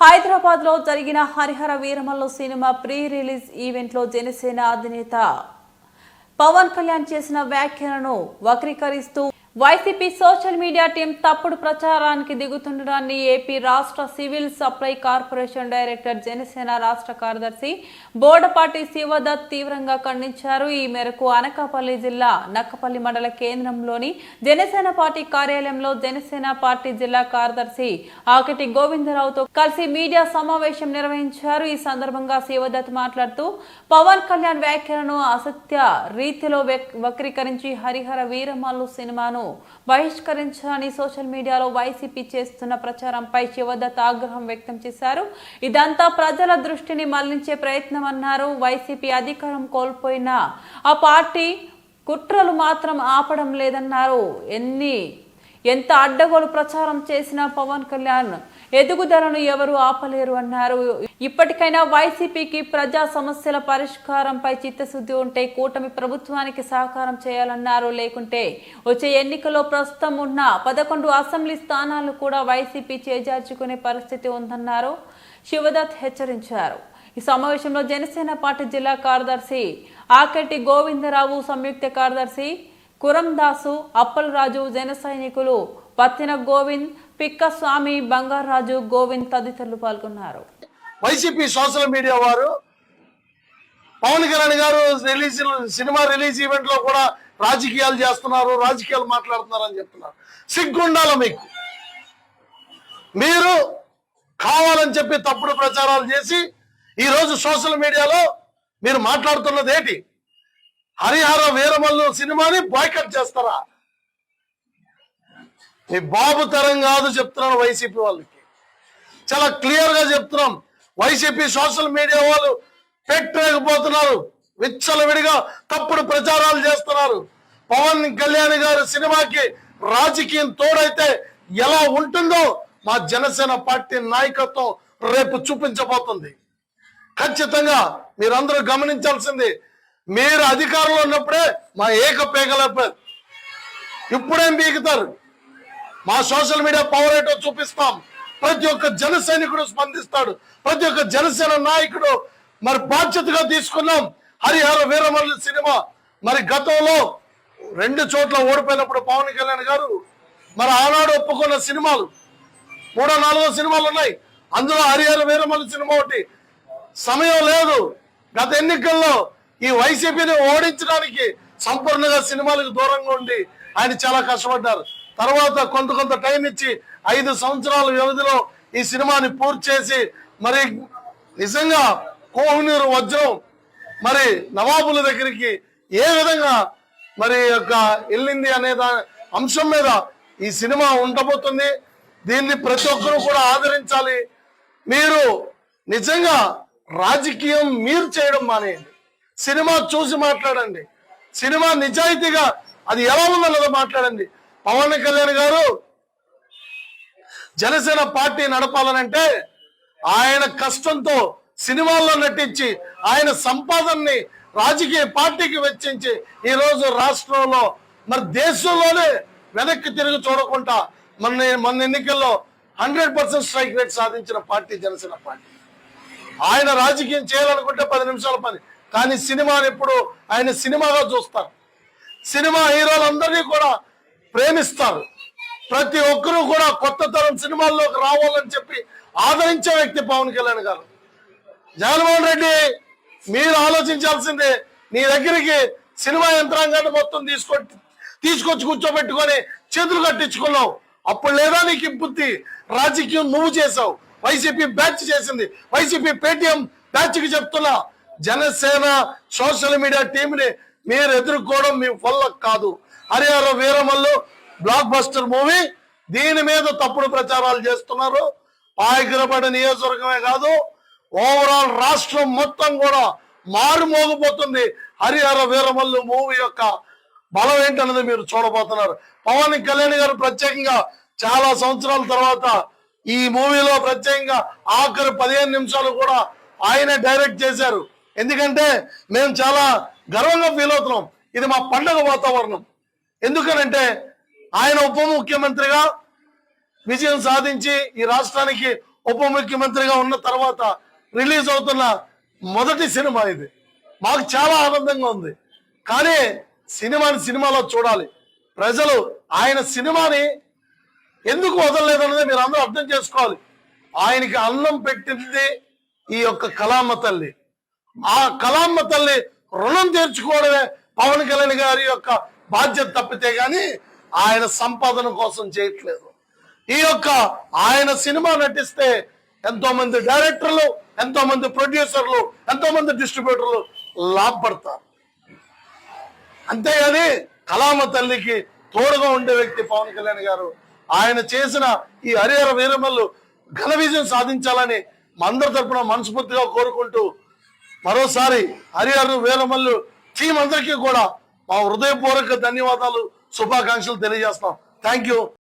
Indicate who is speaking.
Speaker 1: హైదరాబాద్లో జరిగిన Harihara Veeramallu cinema pre release ఈవెంట్లో జనసేన అధినేత పవన్ కళ్యాణ్ చేసిన వ్యాఖ్యలను వక్రీకరిస్తూ వైసీపీ సోషల్ మీడియా టీం తప్పుడు ప్రచారానికి దిగుతుండడాన్ని ఏపీ రాష్ట్ర civil supply corporation director Janasena రాష్ట్ర కార్యదర్శి బోడపాటి శివదత్ తీవ్రంగా ఖండించారు. ఈ మేరకు అనకాపల్లి జిల్లా నక్కపల్లి మండల కేంద్రంలోని జనసేన పార్టీ కార్యాలయంలో జనసేన పార్టీ జిల్లా కార్యదర్శి ఆకటి గోవిందరావుతో కలిసి మీడియా సమావేశం నిర్వహించారు. ఈ సందర్భంగా శివదత్ మాట్లాడుతూ పవన్ కళ్యాణ్ వ్యాఖ్యలను అసత్య రీతిలో వక్రీకరించి హరిహర వీరమల్లు సినిమాను బహిష్కరించాలని సోషల్ మీడియాలో వైసీపీ చేస్తున్న ప్రచారంపై శివదత్ ఆగ్రహం వ్యక్తం చేశారు. ఇదంతా ప్రజల దృష్టిని మళ్ళించే ప్రయత్నం అన్నారు. వైసీపీ అధికారం కోల్పోయిన ఆ పార్టీ కుట్రలు మాత్రం ఆపడం లేదన్నారు. ఎన్ని ఎంత అడ్డగోలు ప్రచారం చేసినా పవన్ కళ్యాణ్ ఎదుగుదలను ఎవరు ఆపలేరు అన్నారు. ఇప్పటికైనా వైసీపీకి ప్రజా సమస్యల పరిష్కారంపై చిత్తశుద్ధి ఉంటే కూటమి ప్రభుత్వానికి సహకారం చేయాలన్నారు. లేకుంటే వచ్చే ఎన్నికల్లో ప్రస్తుతం ఉన్న పదకొండు అసెంబ్లీ స్థానాలు కూడా వైసీపీ చేజార్చుకునే పరిస్థితి ఉందన్నారు. శివదత్ హెచ్చరించారు. ఈ సమావేశంలో జనసేన పార్టీ జిల్లా కార్యదర్శి ఆకెట్టి గోవిందరావు సంయుక్త కార్యదర్శి కురందాసు అప్పలరాజు జన సైనికులు పత్తిన గోవింద్ పిక్కస్వామి బంగారాజు గోవింద్ తదితరులు పాల్గొన్నారు.
Speaker 2: వైసీపీ సోషల్ మీడియా వారు పవన్ కళ్యాణ్ గారు రిలీజ్ సినిమా రిలీజ్ ఈవెంట్లో కూడా రాజకీయాలు చేస్తున్నారు రాజకీయాలు మాట్లాడుతున్నారు అని చెప్తున్నారు. సిగ్గుండాల మీకు? మీరు కావాలని చెప్పి తప్పుడు ప్రచారాలు చేసి ఈ రోజు సోషల్ మీడియాలో మీరు మాట్లాడుతున్నది ఏంటి? హరిహర వీరమల్లు సినిమాని బాయ్కట్ చేస్తారా? మీ బాబు తరం కాదు చెప్తున్నాను వైసీపీ వాళ్ళకి. చాలా క్లియర్గా చెప్తున్నాం. వైసీపీ సోషల్ మీడియా వాళ్ళు పెట్టలేకపోతున్నారు. విచ్చలవిడిగా తప్పుడు ప్రచారాలు చేస్తున్నారు. పవన్ కళ్యాణ్ గారి సినిమాకి రాజకీయం తోడైతే ఎలా ఉంటుందో మా జనసేన పార్టీ నాయకత్వం రేపు చూపించబోతుంది. ఖచ్చితంగా మీరందరూ గమనించాల్సింది మీరు అధికారంలో ఉన్నప్పుడే మా ఏక పేగలేపారు ఇప్పుడేం బీగుతారు మా సోషల్ మీడియా పవర్ ఏంటో చూపిస్తాం. ప్రతి ఒక్క జన సైనికుడు స్పందిస్తాడు. ప్రతి ఒక్క జనసేన నాయకుడు మరి బాధ్యతగా తీసుకున్నాం. హరిహర వీరమల్లు సినిమా. మరి గతంలో రెండు చోట్ల ఓడిపోయినప్పుడు పవన్ కళ్యాణ్ గారు మరి ఆనాడు ఒప్పుకున్న సినిమాలు మూడో నాలుగో సినిమాలు ఉన్నాయి. అందులో హరిహర వీరమల్లి సినిమా ఒకటి. సమయం లేదు. గత ఎన్నికల్లో ఈ వైసీపీని ఓడించడానికి సంపూర్ణంగా సినిమాలకు దూరంగా ఉండి ఆయన చాలా కష్టపడ్డారు. తర్వాత కొంత కొంత టైం ఇచ్చి ఐదు సంవత్సరాల వ్యవధిలో ఈ సినిమాని పూర్తి చేసి మరి నిజంగా కోహినూరు వజ్రం మరి నవాబుల దగ్గరికి ఏ విధంగా మరి యొక్క వెళ్ళింది అనే దాని అంశం మీద ఈ సినిమా ఉండబోతుంది. దీన్ని ప్రతి ఒక్కరూ కూడా ఆదరించాలి. మీరు నిజంగా రాజకీయం మీరు చేయడం మానేయండి. సినిమా చూసి మాట్లాడండి. సినిమా నిజాయితీగా అది ఎలా ఉందన్నదో మాట్లాడండి. పవన్ కళ్యాణ్ గారు జనసేన పార్టీ నడపాలనంటే ఆయన కష్టంతో సినిమాల్లో నటించి ఆయన సంపాదనని రాజకీయ పార్టీకి వెచ్చించి ఈరోజు రాష్ట్రంలో మరి దేశంలోనే వెనక్కి తిరిగి చూడకుండా మొన్న మన ఎన్నికల్లో హండ్రెడ్ పర్సెంట్ స్ట్రైక్ రేట్ సాధించిన పార్టీ జనసేన పార్టీ. ఆయన రాజకీయం చేయాలనుకుంటే పది నిమిషాల పని కానీ సినిమాని ఎప్పుడు ఆయన సినిమాగా చూస్తారు. సినిమా హీరోలందరినీ కూడా ప్రేమిస్తారు. ప్రతి ఒక్కరూ కూడా కొత్త తరం సినిమాల్లోకి రావాలని చెప్పి ఆదరించే వ్యక్తి పవన్ కళ్యాణ్ గారు. జగన్మోహన్ రెడ్డి మీరు ఆలోచించాల్సిందే నీ దగ్గరికి సినిమా యంత్రాంగాన్ని మొత్తం తీసుకొ తీసుకొచ్చి కూర్చోబెట్టుకొని చేతులు కట్టించుకున్నావు. అప్పుడు లేదా నీకు ఈ బుద్ధి రాజకీయం నువ్వు చేసావు వైసీపీ బ్యాచ్ చేసింది. వైసీపీ పేటిఎం బ్యాచ్కి చెప్తున్నా జనసేన సోషల్ మీడియా టీంని మీరు ఎదుర్కోవడం మీ వల్ల కాదు. Harihara Veeramallu blockbuster movie దీని మీద తప్పుడు ప్రచారాలు చేస్తున్నారు. పాయకరపడ నియోజకవర్గమే కాదు ఓవరాల్ రాష్ట్రం మొత్తం కూడా మారుమోగిపోతుంది హరిహర వీరమల్లు మూవీ యొక్క బలం ఏంటన్నది మీరు చూడబోతున్నారు. పవన్ కళ్యాణ్ గారు ప్రత్యేకంగా చాలా సంవత్సరాల తర్వాత ఈ మూవీలో ప్రత్యేకంగా ఆఖరి పదిహేను నిమిషాలు కూడా ఆయన డైరెక్ట్ చేశారు. ఎందుకంటే మేము చాలా గర్వంగా ఫీల్ అవుతున్నాం. ఇది మా పండగ వాతావరణం. ఎందుకనంటే ఆయన ఉప ముఖ్యమంత్రిగా విజయం సాధించి ఈ రాష్ట్రానికి ఉప ముఖ్యమంత్రిగా ఉన్న తర్వాత రిలీజ్ అవుతున్న మొదటి సినిమా ఇది. మాకు చాలా ఆనందంగా ఉంది. కానీ సినిమాని సినిమాలో చూడాలి. ప్రజలు ఆయన సినిమాని ఎందుకు వదలలేదన్నది మీరు అందరూ అర్థం చేసుకోవాలి. ఆయనకి అన్నం పెట్టింది ఈ యొక్క కళామ్మ తల్లి. ఆ కళామ్మ తల్లి రుణం తీర్చుకోవడమే పవన్ కళ్యాణ్ గారి యొక్క బాధ్యత తప్పితే గాని ఆయన సంపాదన కోసం చేయట్లేదు. ఈ యొక్క ఆయన సినిమా నటిస్తే ఎంతో మంది డైరెక్టర్లు ఎంతో మంది ప్రొడ్యూసర్లు ఎంతో మంది డిస్ట్రిబ్యూటర్లు లాభపడతారు. అంతేగాని కలామ తల్లికి తోడుగా ఉండే వ్యక్తి పవన్ కళ్యాణ్ గారు ఆయన చేసిన ఈ హరిహర వీరమల్లు ఘన విజయం సాధించాలని మందరి అందరి తరపున మనస్ఫూర్తిగా కోరుకుంటూ మరోసారి హరిహర వీరమల్లు టీం అందరికీ కూడా మా హృదయపూర్వక ధన్యవాదాలు శుభాకాంక్షలు తెలియజేస్తాం థ్యాంక్ యూ